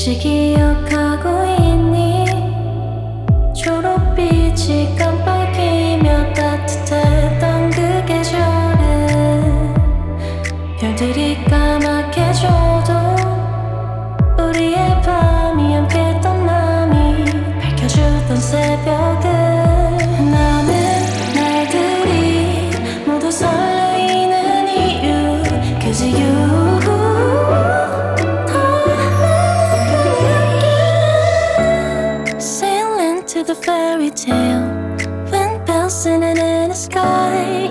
혹시 기억하고 있니? 초록빛이 깜빡이며 따뜻했던 그 계절은 별들이 까맣게 져도 the fairy tale. When bells singing in the sky.